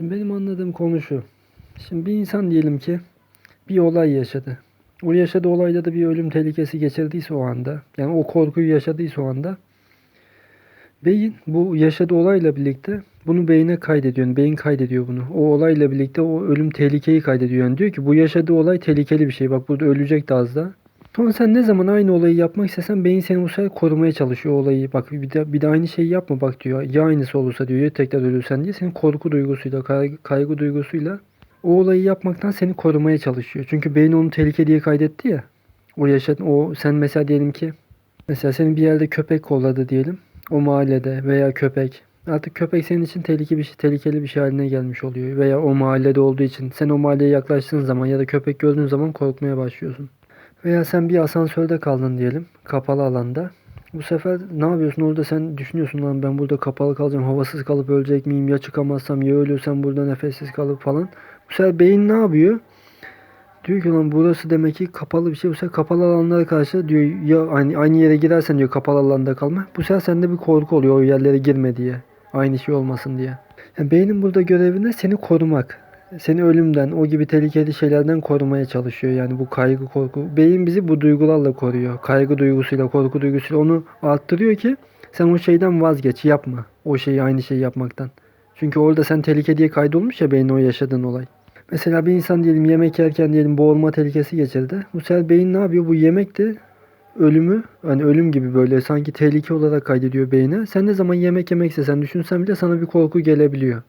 Şimdi benim anladığım konu şu. Şimdi bir insan diyelim ki bir olay yaşadı. O yaşadığı olayda da bir ölüm tehlikesi geçirdiyse o anda, yani o korkuyu yaşadıysa o anda, beyin bu yaşadığı olayla birlikte bunu beyine kaydediyor. Yani beyin kaydediyor bunu. O olayla birlikte o ölüm tehlikeyi kaydediyor. Yani diyor ki bu yaşadığı olay tehlikeli bir şey. Bak burada ölecek de az da. Sonra sen ne zaman aynı olayı yapmak istesen beyin seni bu sefer korumaya çalışıyor olayı. Bak bir de, bir de aynı şeyi yapma bak diyor. Ya aynısı olursa diyor ya tekrar ölürsen diye senin korku duygusuyla, kaygı, kaygı duygusuyla o olayı yapmaktan seni korumaya çalışıyor. Çünkü beyin onu tehlike diye kaydetti ya. O yaşadın o sen mesela diyelim ki mesela senin bir yerde köpek kolladı diyelim. O mahallede veya köpek. Artık köpek senin için tehlikeli bir şey, tehlikeli bir şey haline gelmiş oluyor. Veya o mahallede olduğu için sen o mahalleye yaklaştığın zaman ya da köpek gördüğün zaman korkmaya başlıyorsun. Veya sen bir asansörde kaldın diyelim. Kapalı alanda. Bu sefer ne yapıyorsun orada sen düşünüyorsun lan ben burada kapalı kalacağım havasız kalıp ölecek miyim ya çıkamazsam ya ölürsem burada nefessiz kalıp falan. Bu sefer beyin ne yapıyor? Diyor ki lan burası demek ki kapalı bir şey. Bu sefer kapalı alanlara karşı diyor ya aynı, aynı yere girersen diyor kapalı alanda kalma. Bu sefer sende bir korku oluyor o yerlere girme diye. Aynı şey olmasın diye. Yani beynin burada görevi ne? Seni korumak. Seni ölümden, o gibi tehlikeli şeylerden korumaya çalışıyor. Yani bu kaygı, korku. Beyin bizi bu duygularla koruyor. Kaygı duygusuyla, korku duygusuyla onu arttırıyor ki sen o şeyden vazgeç, yapma. O şeyi, aynı şeyi yapmaktan. Çünkü orada sen tehlike diye kaydolmuş ya beynin o yaşadığın olay. Mesela bir insan diyelim yemek yerken diyelim boğulma tehlikesi geçirdi. Bu sefer beyin ne yapıyor? Bu yemek de ölümü hani ölüm gibi böyle sanki tehlike olarak kaydediyor beyine. Sen ne zaman yemek yemek istesen düşünsen bile sana bir korku gelebiliyor.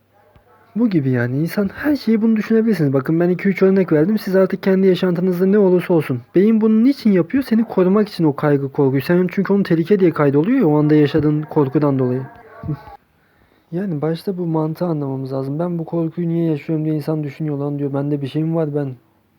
Bu gibi yani insan her şeyi bunu düşünebilirsiniz. Bakın ben 2-3 örnek verdim. Siz artık kendi yaşantınızda ne olursa olsun. Beyin bunu niçin yapıyor? Seni korumak için o kaygı korkuyu. Sen çünkü onun tehlike diye kaydoluyor ya o anda yaşadığın korkudan dolayı. Yani başta bu mantığı anlamamız lazım. Ben bu korkuyu niye yaşıyorum diye insan düşünüyor lan diyor. Bende bir şeyim var ben.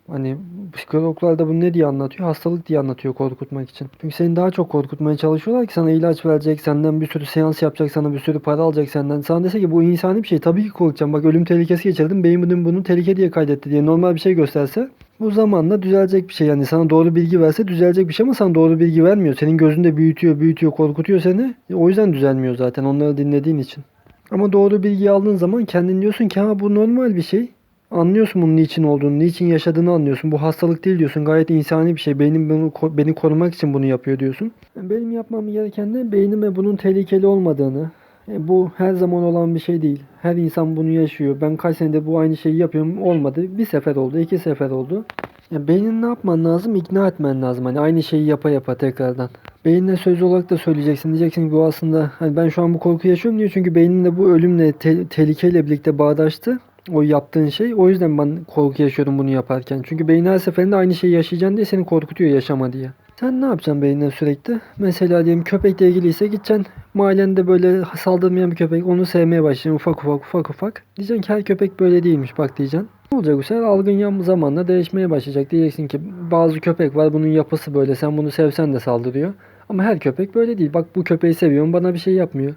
Hani psikologlar da bunu ne diye anlatıyor? Hastalık diye anlatıyor korkutmak için. Çünkü seni daha çok korkutmaya çalışıyorlar ki sana ilaç verecek, senden bir sürü seans yapacak, sana bir sürü para alacak senden. Sana dese ki bu insani bir şey. Tabii ki korkacağım. Bak ölüm tehlikesi geçirdim. Beyin bunu, tehlike diye kaydetti diye normal bir şey gösterse bu zamanla düzelecek bir şey. Yani sana doğru bilgi verse düzelecek bir şey ama sana doğru bilgi vermiyor. Senin gözünde büyütüyor, büyütüyor, korkutuyor seni. O yüzden düzelmiyor zaten onları dinlediğin için. Ama doğru bilgiyi aldığın zaman kendin diyorsun ki ha bu normal bir şey. Anlıyorsun bunun niçin olduğunu, niçin yaşadığını anlıyorsun. Bu hastalık değil diyorsun. Gayet insani bir şey. Beynim bunu, beni korumak için bunu yapıyor diyorsun. Benim yapmam gereken de beynime bunun tehlikeli olmadığını, e, bu her zaman olan bir şey değil. Her insan bunu yaşıyor. Ben kaç senedir bu aynı şeyi yapıyorum. Olmadı. Bir sefer oldu, iki sefer oldu. Ya beynin ne yapman lazım? İkna etmen lazım. Hani aynı şeyi yapa yapa tekrardan. Beyinle söz olarak da söyleyeceksin. Diyeceksin ki bu aslında hani ben şu an bu korku yaşıyorum diyor. Çünkü beyninle bu ölümle, te- tehlikeyle birlikte bağdaştı. O yaptığın şey. O yüzden ben korku yaşıyorum bunu yaparken. Çünkü beyin her seferinde aynı şeyi yaşayacaksın diye seni korkutuyor yaşama diye. Sen ne yapacaksın beyinle sürekli? Mesela diyelim köpekle ilgiliyse gideceksin mahallende böyle saldırmayan bir köpek onu sevmeye başlayacaksın ufak ufak ufak ufak. Diyeceksin ki her köpek böyle değilmiş bak diyeceksin. Ne olacak bu sefer? Algın zamanla değişmeye başlayacak. Diyeceksin ki bazı köpek var bunun yapısı böyle sen bunu sevsen de saldırıyor. Ama her köpek böyle değil. Bak bu köpeği seviyorum bana bir şey yapmıyor.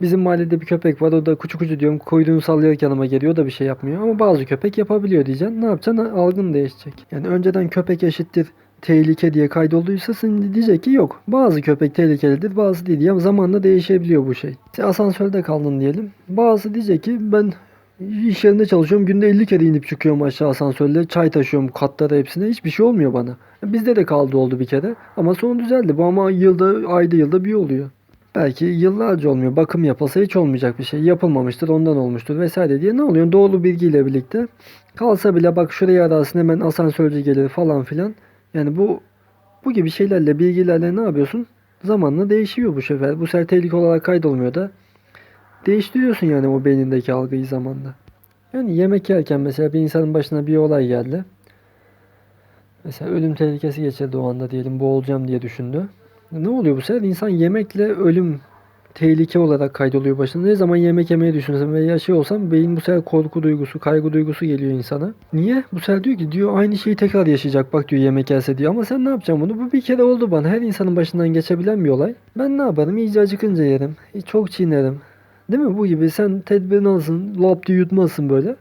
Bizim mahallede bir köpek var o da kuçu kuçu diyorum kuyruğunu sallayarak yanıma geliyor o da bir şey yapmıyor. Ama bazı köpek yapabiliyor diyeceksin. Ne yapacaksın? Algın değişecek. Yani önceden köpek eşittir tehlike diye kaydolduysa şimdi diyecek ki yok. Bazı köpek tehlikelidir bazı değil. Ya zamanla değişebiliyor bu şey. Sen asansörde kaldın diyelim. Bazı diyecek ki ben iş yerinde çalışıyorum. Günde 50 kere inip çıkıyorum aşağı asansörle. Çay taşıyorum katlara hepsine. Hiçbir şey olmuyor bana. Bizde de kaldı oldu bir kere. Ama sonra düzeldi. Bu ama yılda ayda yılda bir oluyor. Belki yıllarca olmuyor. Bakım yapılsa hiç olmayacak bir şey. Yapılmamıştır ondan olmuştur vesaire diye ne oluyor? Doğru bilgiyle birlikte kalsa bile bak şuraya ararsın hemen asansörcü gelir falan filan. Yani bu bu gibi şeylerle bilgilerle ne yapıyorsun? Zamanla değişiyor bu sefer. Bu sefer tehlike olarak kaydolmuyor da değiştiriyorsun yani o beynindeki algıyı zamanla. Yani yemek yerken mesela bir insanın başına bir olay geldi. Mesela ölüm tehlikesi geçirdi o anda diyelim boğulacağım diye düşündü. Ne oluyor bu sefer? İnsan yemekle ölüm tehlike olarak kaydoluyor başına. Ne zaman yemek yemeye düşünsem veya şey olsam beyin bu sefer korku duygusu, kaygı duygusu geliyor insana. Niye? Bu sefer diyor ki diyor aynı şeyi tekrar yaşayacak bak diyor yemek yese diyor. Ama sen ne yapacaksın bunu? Bu bir kere oldu bana. Her insanın başından geçebilen bir olay. Ben ne yaparım? İyice acıkınca yerim. Çok çiğnerim. Değil mi? Bu gibi sen tedbirini alsın. Lop diye yutmazsın böyle.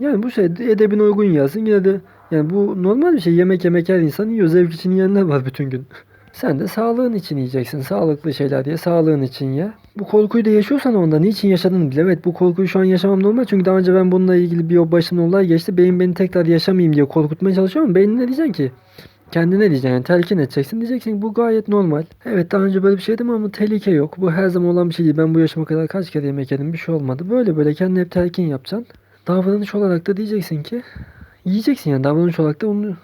Yani bu şey edebine uygun yersin. Yine de yani bu normal bir şey. Yemek yemek her insan yiyor. Zevk için yiyenler var bütün gün. Sen de sağlığın için yiyeceksin. Sağlıklı şeyler diye sağlığın için ye. Bu korkuyu da yaşıyorsan onda niçin yaşadığını bil. Evet bu korkuyu şu an yaşamam normal. Çünkü daha önce ben bununla ilgili bir başımın olay geçti. Beyin beni tekrar yaşamayayım diye korkutmaya çalışıyor ama beynine diyeceksin ki kendine diyeceksin yani telkin edeceksin. Diyeceksin bu gayet normal. Evet daha önce böyle bir şeydim ama tehlike yok. Bu her zaman olan bir şey değil. Ben bu yaşıma kadar kaç kere yemek yedim bir şey olmadı. Böyle böyle kendine hep telkin yapacaksın. Davranış olarak da diyeceksin ki yiyeceksin yani davranış olarak da onu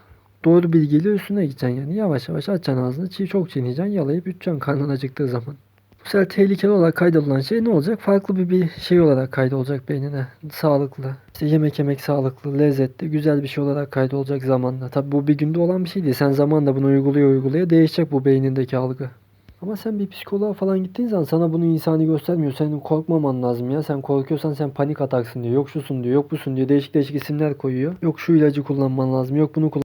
doğru bilgiyle üstüne gideceksin yani. Yavaş yavaş açacaksın ağzını. Çiğ çok çiğneyeceksin. Yalayıp yutacaksın karnın acıktığı zaman. Bu sefer tehlikeli olarak kaydolunan şey ne olacak? Farklı bir, bir şey olarak kaydolacak beynine. Sağlıklı. İşte yemek yemek sağlıklı, lezzetli, güzel bir şey olarak kaydolacak zamanla. Tabi bu bir günde olan bir şey değil. Sen zamanla bunu uygulaya uygulaya değişecek bu beynindeki algı. Ama sen bir psikoloğa falan gittiğin zaman sana bunu insani göstermiyor. Senin korkmaman lazım ya. Sen korkuyorsan sen panik ataksın diyor. Yok şusun diyor. Yok busun diyor. Değişik değişik isimler koyuyor. Yok şu ilacı kullanman lazım. Yok bunu kullan